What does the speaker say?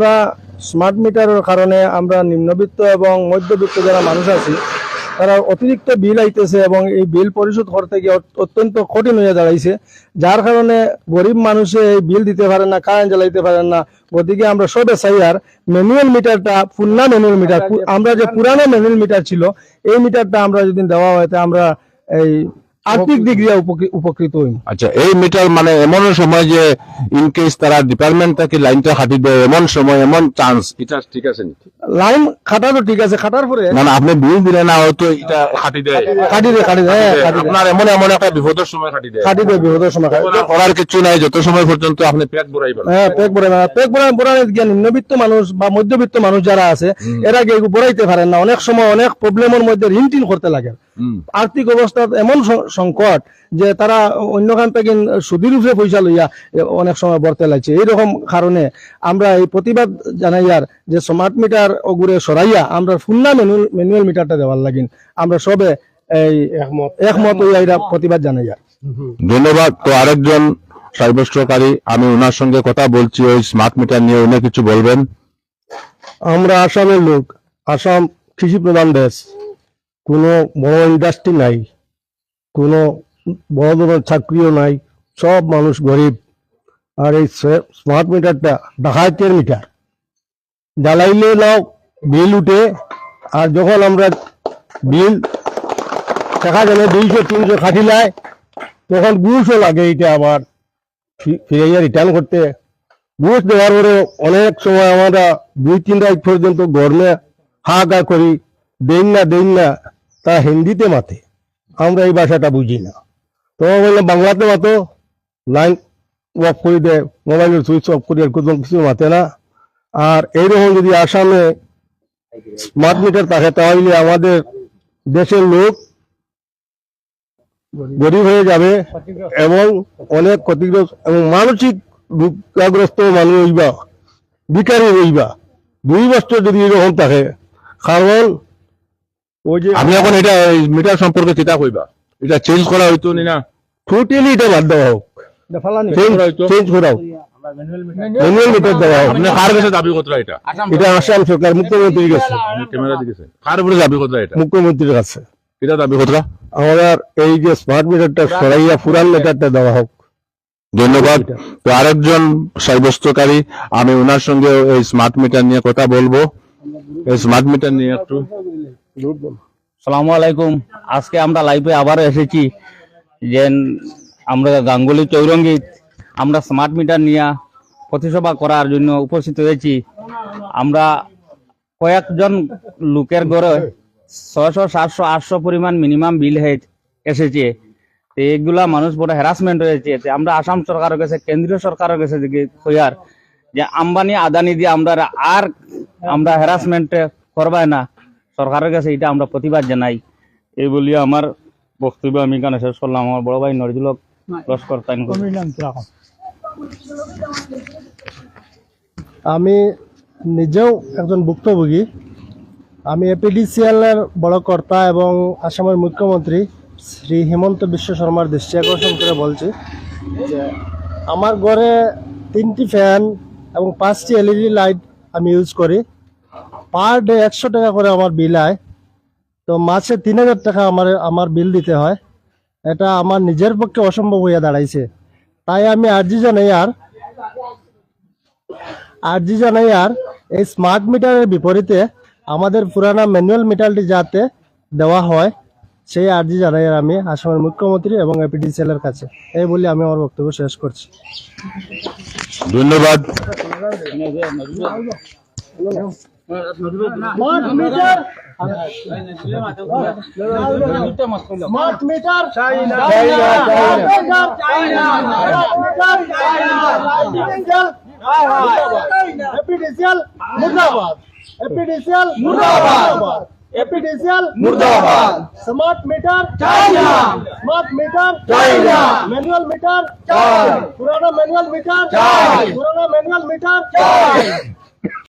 আমরা স্মার্ট মিটারের কারণে আমরা নিম্নবিত্ত এবং মধ্যবিত্ত যারা মানুষ আছি তারা অতিরিক্ত বিল আইতেছে এবং এই বিল পরিশোধ করতে গিয়ে অত্যন্ত কঠিন হয়ে দাঁড়াইছে। যার কারণে গরিব মানুষে এই বিল দিতে পারে না কারেন্ট জ্বালাইতে পারেন না। গতিকে আমরা সবে চাই আর ম্যানুয়াল মিটারটা পূর্ণা ম্যানুয়াল মিটার আমরা যে পুরানো ম্যানুয়াল মিটার ছিল এই মিটারটা আমরা যদি দেওয়া হয় তা আমরা এই আর্থিক দিক দিয়ে উপকৃত হইম আচ্ছা এই মিটার মানে এমন সময় যে ইন কেস তারা ডিপার্টমেন্ট থেকে লাইনটা কাটি দেয় এমন সময় এমন চান্স এটা ঠিক আছে লাইন ঠিক আছে খাটার পরে মানে আপনি বিল দিলে না হয়তো এটা কাটি দেয়। কাটি দে কাটি দে হ্যাঁ, কাটি দে আপনার এমন এমন একটা বিপদের সময় কাটি দেয়। কাটি দে বিপদের সময়। করার কিছু নাই যত সময় পর্যন্ত আপনি পেট ভরাইবেন। হ্যাঁ পেক বড়াই না। পেক বড়াই বড়াই গিয়া নিম্নবিত্ত মানুষ বা মধ্যবিত্ত মানুষ যারা আছে এরা গিয়ে বড়াইতে পারেন না। অনেক সময় অনেক প্রবলেমের মধ্যে ঋণ টিন করতে লাগে। আর্থিক অবস্থা এমন সংকট যে তারা অন্যখান থেকে সুদীর উপরে পয়সা লইয়া অনেক সময় বর্তে লাগছে। এইরকম কারণে আমরা এই প্রতিবাদ জানাইয়ার যে স্মার্ট মিটার ওগুরে সরাইয়া আমরা ফুন্না ম্যানুয়াল ম্যানুয়াল মিটারটা দেওয়ার লাগিন আমরা সবে এই একমত। একমত হইয়া প্রতিবাদ জানাইয়া ধন্যবাদ। তো আরেকজন সাব্যস্তকারী আমি ওনার সঙ্গে কথা বলছি ওই স্মার্ট মিটার নিয়ে উনি কিছু বলবেন? আমরা আসামের লোক আসাম কৃষি প্রধান দেশ। কোনো বড় ইন্ডাস্ট্রি নাই, কোনো বড় ধরনের চাকরিও নাই, সব মানুষ গরিব। আর এই স্মার্ট মিটারটা ডাকাইতের মিটার জ্বালাইলে নাও, বিল উঠে, আর যখন আমরা বিল দেখা গেলে দুইশো, তিনশো খাটিলায় তখন ঘুষও লাগে এটা আবার ফিরাইয়া রিটার্ন করতে। ঘুষ দেওয়ার পরে অনেক সময় আমরা দুই, তিন রাত পর্যন্ত গরমে হাহাকার করি, দেন না দেন না তা হিন্দিতে মাতে। আমরা এই ভাষাটা বুঝি না। তো বললাম বাংলাতে মাতো। লাইন অফ করে দেয় মোবাইলের সুইচ অফ করে কোনো কিছু মাতে না। আর এইরকম যদি আসামে স্মার্ট মিটার থাকে, তাহলে আমাদের দেশের লোক গরিব হয়ে যাবে এবং অনেক ক্ষতিগ্রস্ত এবং মানসিক রোগাগ্রস্ত মানুষ হইবা বিকারি হইবা দুই বছর যদি এরকম থাকে, কারণ ওই যে আমি এখন এটা মিটার সম্পর্কে চিন্তা কইবা এটা চেঞ্জ করা হইতো নি না। টোটালি এটা বাদ দেওয়া হোক। চেঞ্জ চেঞ্জ করা হোক। ম্যানুয়াল মিটার দেওয়া হোক। আপনি কার কাছে দাবি করতে এটা? এটা আসাম সরকার মুখ্যমন্ত্রীর কাছে। ক্যামেরা দিকেছে কার। উপরে দাবি করতে এটা? মুখ্যমন্ত্রীর কাছে। এটা দাবি করতে আমাদের এই যে স্মার্ট মিটারটা সরাইয়া পুরান মিটারটা দেওয়া হোক। ধন্যবাদ। তো আরেকজন সাব্যস্তকারী আমি ওনার সঙ্গে এই স্মার্ট মিটার নিয়ে কথা বলব। এই স্মার্ট মিটার নিয়ে একটু সালামু আলাইকুম। আজকে আমরা লাইভে আবার এসেছি যে আমরা গাঙ্গুলি চৌরঙ্গিত আমরা স্মার্ট মিটার নিয়ে প্রতিসভা করার জন্য উপস্থিত হয়েছি। আমরা কয়েকজন লোকের ঘরে ছয়শো, সাতশো, আটশো পরিমাণ মিনিমাম বিল হয়ে এসেছে। তো এগুলা মানুষ বড় হ্যারাসমেন্ট হয়েছে। আমরা আসাম সরকারের কাছে, কেন্দ্রীয় সরকারের কাছে দিকে যে আম্বানি, আদানি দিয়ে আমরা আর আমরা হ্যারাসমেন্ট করবাই না। সরকারের কাছে এটা আমরা প্রতিবাদ জানাই। এই বলিয়া আমার বক্তব্য আমি কেন শেষ করলাম। আমার বড় ভাই নজরুলক লস্কর তাইন আমি নিজেও একজন ভুক্তভোগী। আমি এপিডিসিএল এর বড় কর্তা এবং আসামের মুখ্যমন্ত্রী শ্রী হিমন্ত বিশ্ব শর্মার দৃষ্টি আকর্ষণ করে বলছি যে আমার ঘরে তিনটি ফ্যান এবং পাঁচটি এলইডি লাইট আমি ইউজ করি। পার ডে একশো টাকা করে আমার বিল আয়। তো মাসে তিন হাজার টাকা আমার আমার বিল দিতে হয়। এটা আমার নিজের পক্ষে অসম্ভব হইয়া দাঁড়াইছে। তাই আমি আর্জি জানাই আর, আর্জি জানাই আর, এই স্মার্ট মিটারের বিপরীতে আমাদের পুরানা ম্যানুয়াল মিটারটি যাতে দেওয়া হয়, সেই আর্জি জানাই আর আমি আসামের মুখ্যমন্ত্রী এবং এপিডিসিএল এর কাছে। এই বলে আমি আমার বক্তব্য শেষ করছি। ধন্যবাদ। স্মার্ট মিটার চাইনা এপিডিসিএল মুর্দাবাদ এপিডিসিএল মুর্দাবাদ এপিডিসিএল মুর্দাবাদ স্মার্ট মিটার চাইনা স্মার্ট মিটার চাইনা ম্যানুয়াল মিটার চাই পুরানো ম্যানুয়াল মিটার চাই পুরানো ম্যানুয়াল মিটার চাই